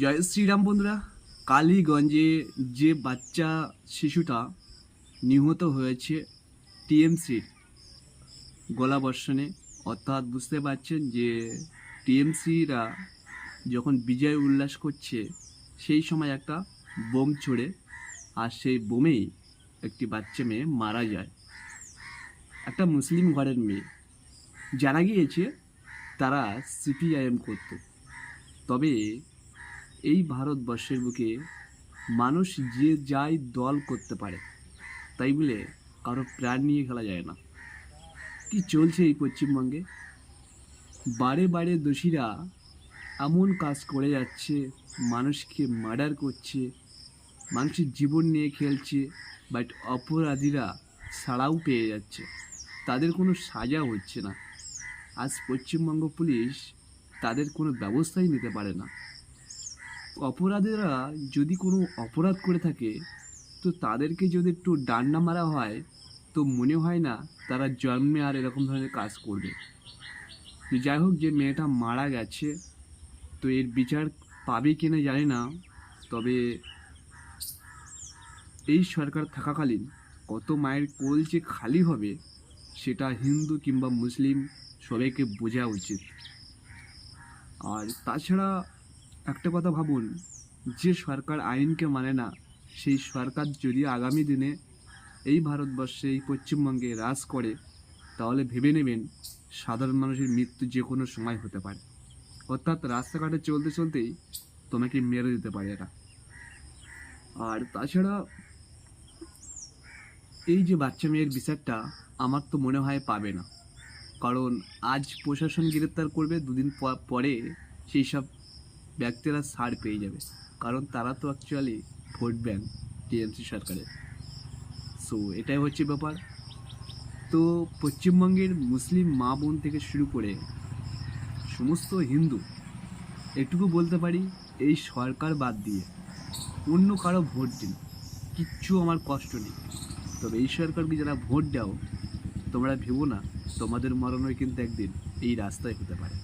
জয় শ্রীরাম বন্ধুরা। কালীগঞ্জে যে বাচ্চা, শিশুটা নিহত হয়েছে টিএমসির গোলাবর্ষণে অর্থাৎ বুঝতে পারছেন যে টিএমসিরা যখন বিজয় উল্লাস করছে, সেই সময় একটা বোম ছড়ে আর সেই বোমেই একটি বাচ্চা মেয়ে মারা যায়। একটা মুসলিম ঘরের মেয়ে। জানা গিয়েছে তারা সিপিআইএম করতো। তবে এই ভারতবর্ষের বুকে মানুষ যে যাই দল করতে পারে, তাই বলে কারও প্রাণ নিয়ে খেলা যায় না। কি চলছে এই পশ্চিমবঙ্গে? বারে বারে দোষীরা এমন কাজ করে যাচ্ছে, মানুষকে মার্ডার করছে, মানুষের জীবন নিয়ে খেলছে বাট অপরাধীরা ছাড়াও পেয়ে যাচ্ছে। তাদের কোনো সাজা হচ্ছে না। আজ পশ্চিমবঙ্গ পুলিশ তাদের কোনো ব্যবস্থাই নিতে পারে না। অপরাধীরা যদি কোনো অপরাধ করে থাকে, তো তাদেরকে যদি একটু ডান্ডা মারা হয়, তো মনে হয় না তারা জন্মে আর এরকম ধরনের কাজ করবে। তো যাই হোক, যে মেয়েটা মারা গেছে, তো এর বিচার পাবে কিনা জানি না, তবে এই সরকার থাকাকালীন কত মায়ের কোল যে খালি হবে, সেটা হিন্দু কিংবা মুসলিম সবাইকে বোঝা উচিত। আর তাছাড়া একটা কথা ভাবুন, যে সরকার আইনকে মানে না, সেই সরকার যদি আগামী দিনে এই ভারতবর্ষে, এই পশ্চিমবঙ্গে রাজ করে, তাহলে ভেবে নেবেন সাধারণ মানুষের মৃত্যু যে কোনো সময় হতে পারে। অর্থাৎ রাস্তাঘাটে চলতে চলতেই তোমাকে মেরে দিতে পারে এরা। আর তাছাড়া এই যে বাচ্চা মেয়ের বিচারটা আমার তো মনে হয় পাবে না। কারণ আজ প্রশাসন গ্রেপ্তার করবে, দুদিন পরে সেই সব ব্যক্তিরা ছাড় পেয়ে যাবে। কারণ তারা তো অ্যাকচুয়ালি ভোট ব্যাংক টিএমসি সরকারের সো এটাই হচ্ছে ব্যাপার। তো পশ্চিমবঙ্গের মুসলিম মা বোন থেকে শুরু করে সমস্ত হিন্দু, এটুকু বলতে পারি, এই সরকার বাদ দিয়ে অন্য কারও ভোট দিন। কিচ্ছু আমার কষ্ট নেই। তবে এই সরকারকে যারা ভোট দাও, তোমরা ভেবো না, তোমাদের মরণও কিন্তু একদিন এই রাস্তায় হতে পারে।